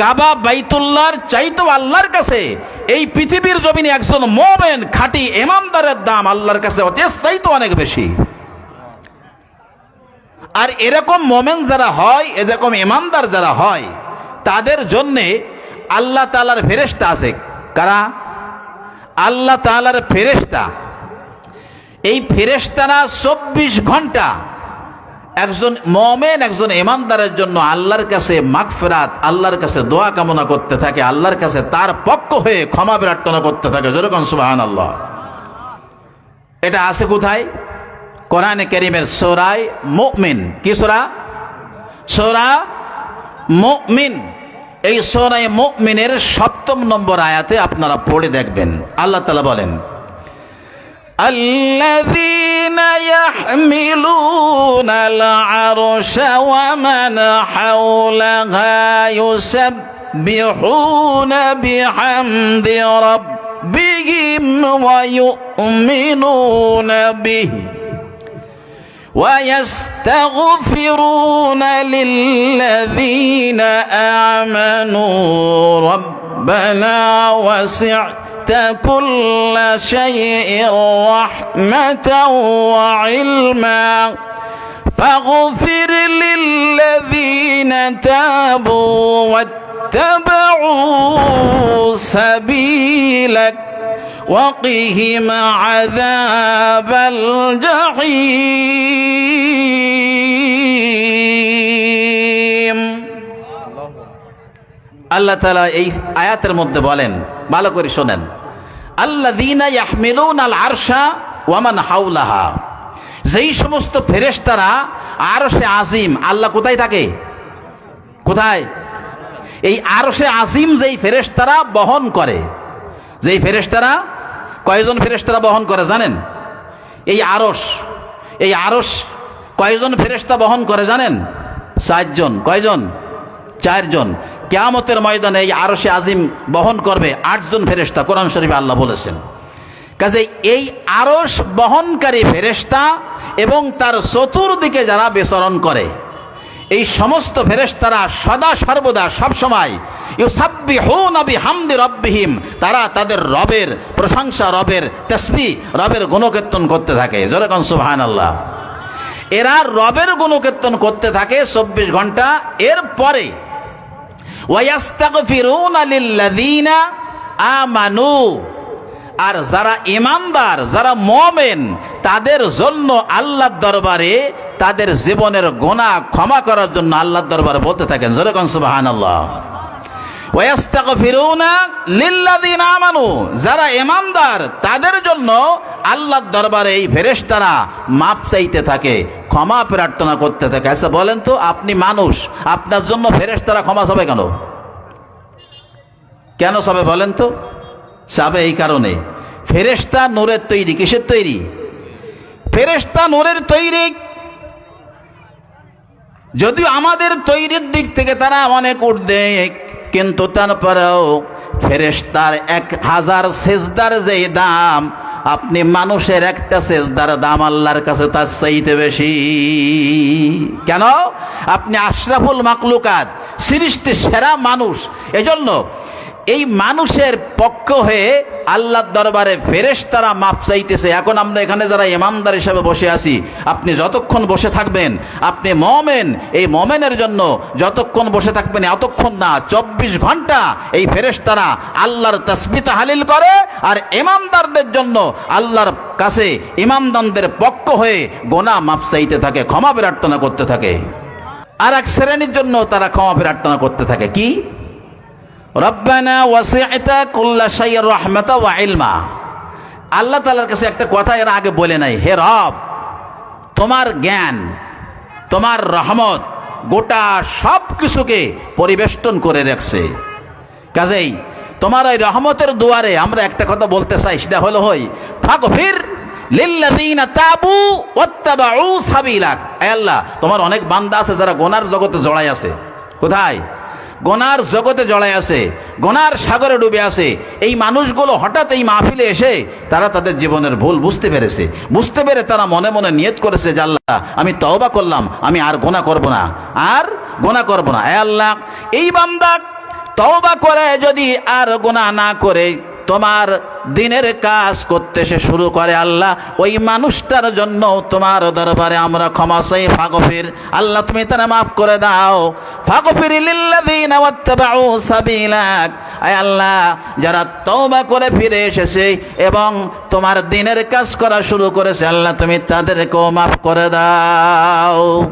কাবা বাইতুল্লাহর চাইতো আল্লাহর কাছে। এই পৃথিবীর জমিনে একজন মোমেন খাঁটি ইমানদারের দাম আল্লাহর কাছে চাইতো অনেক বেশি। আর এরকম মোমেন যারা হয়, এরকম ইমানদার যারা হয়, তাদের জন্যে আল্লাহ তালার ফেরেস্তা আছে। কারা? আল্লাহ তালার ফেরেস্তা এই ফেরেস্তারা চব্বিশ ঘণ্টা একজন মমেন, একজন ইমানদারের জন্য আল্লাহর কাছে মাগফেরাত, আল্লাহর কাছে দোয়া কামনা করতে থাকে, আল্লাহর কাছে তার পক্ষ হয়ে ক্ষমা প্রার্থনা করতে থাকে। যেরকম সুবাহান আল্লাহ এটা আছে কোথায়? কোরআনে করিমের সোরাই মুমিন। কি সোরা? সোরা মুমিন। এই সোরাই মুমিনের সপ্তম নম্বর আয়াতে আপনারা পড়ে দেখবেন। আল্লাহ তালা বলেন আল্লাহ يحملون العرش ومن حولها يسبحون بحمد ربهم ويؤمنون به ويستغفرون للذين آمنوا ربنا وسعت كل شيء رحمة وعلما فاغفر للذين تابوا واتبعوا سبيلك وقهم عذاب الجحيم আল্লাহ তালা এই আয়াতের মধ্যে বলেন ভালো করে শোনেন আল্লাহ দিনা ইয়াহমিলুন আল আরশা ওয়ামান হাউলাহা যেই সমস্ত ফেরেশতারা আরশে আজিম, আল্লাহ কোথায় থাকে? কোথায়? এই আরশে আজিম যেই ফেরেশতারা বহন করে। যেই ফেরেশতারা? কয়জন ফেরেশতারা বহন করে জানেন? এই আরস এই আরস কয়জন ফেরেশতা বহন করে জানেন? চারজন কয়জন? চারজন কেয়ামতের ময়দানে এই আরশে আজিম বহন করবে, আটজন ফেরেশতা, কোরআন শরীফে আল্লাহ বলেছেন। কাজে এই আরস বহনকারী ফেরেশতা এবং তার চতুর্দিকে যারা বিচরণ করে, এই সমস্ত ফেরেশতারা সদা সর্বদা সবসময় ইউসাব্বিহুনা বিহামদি রব্বিহিম, তারা তাদের রবের প্রশংসা, রবের তসবি রবের গুণকীর্তন করতে থাকে। জোরে কোন সুবহানাল্লাহ। এরা রবের গুণকীর্তন করতে থাকে চব্বিশ ঘণ্টা এর পরে আমানু। আর যারা ইমানদার যারা মমেন, তাদের জন্য আল্লাহর দরবারে তাদের জীবনের গোনা ক্ষমা করার জন্য আল্লাহর দরবারে বলতে থাকেন। লিল্লাযীনা আমানু। যারা ইমানদার তাদের জন্য আল্লাহর দরবারে এই ফেরেশতারা মাপ চাইতে থাকে। ক্ষমা প্রার্থনা করতে থাকে। আচ্ছা বলেন তো, আপনি মানুষ, আপনার জন্য ফেরেশতারা ক্ষমা চাবে কেন? কেন সবে বলেন তো? চাবে এই কারণে। ফেরেশতা নূরের তৈরি, কিসের তৈরি? ফেরেশতা নূরের তৈরি। যদিও আমাদের তৈরির দিক থেকে তারা অনেক উঠবে কিন্তু তারপরেও ফেরেশতার এক হাজার সেজদার যে দাম আপনি মানুষের একটা শেষ দ্বারা দাম আল্লাহর কাছে তার চাইতে বেশি। কেন? আপনি আশরাফুল মাকলুকাত, সৃষ্টির সেরা মানুষ। এজন্য এই মানুষের পক্ষ হয়ে আল্লাহর দরবারে ফেরেশ তারা মাপ চাইতেছে। এখন আমরা এখানে যারা ইমানদার হিসাবে বসে আছি, আপনি যতক্ষণ বসে থাকবেন, আপনি মমেন, এই মমেনের জন্য যতক্ষণ বসে থাকবেন এতক্ষণ না, চব্বিশ ঘণ্টা এই ফেরেশ তারা আল্লাহর তসমিতা হালিল করে আর ইমানদারদের জন্য আল্লাহর কাছে ইমানদানদের পক্ষ হয়ে গোনা মাপ চাইতে থাকে, ক্ষমা প্রার্থনা করতে থাকে। আর এক শ্রেণির জন্য তারা ক্ষমা প্রার্থনা করতে থাকে। কি? রব্বানা ওয়াসিআতা কুল্লা শাইয়্যির রাহমাতা ওয়া ইলমা। আল্লাহ তাআলার কাছে একটা কথা এর আগে বলে নাই। হে রব, তোমার জ্ঞান, তোমার রহমত গোটা সব কিছুকে পরিবেষ্টন করে রাখছে। কাজেই তোমার ওই রহমতের দুয়ারে আমরা একটা কথা বলতে চাই, সেটা হলো হই, ফাগফির লিল্লাযীনা তাবু ওয়াত্তাবাউ সাবিলাক। আল্লাহ, তোমার অনেক বান্দা আছে যারা গোনার জগতে জড়াই আছে। কোথায়? গোনার জগতে জড়ায় আছে, গোনার সাগরে ডুবে আছে। এই মানুষগুলো হঠাৎ এই মাহফিলে এসে তারা তাদের জীবনের ভুল বুঝতে পেরেছে। বুঝতে পেরে তারা মনে মনে নিয়ত করেছে যে আল্লাহ, আমি তওবা করলাম, আমি আর গোনা করব না। আর গোনা করব না। এ আল্লাহ, এই বান্দা তওবা করে যদি আর গোনা না করে, তোমার দিনের কাজ করতে সে শুরু করে আল্লাহ, ওই মানুষটার জন্য তোমার দরবারে আমরা ক্ষমা চাই, ফাগফির। আল্লাহ, তুমি তারা মাফ করে দাও। ফাগফির সাবিলাক। আয় আল্লাহ, যারা তওবা করে ফিরে এসেছে এবং তোমার দিনের কাজ করা শুরু করেছে, আল্লাহ, তুমি তাদেরকেও মাফ করে দাও।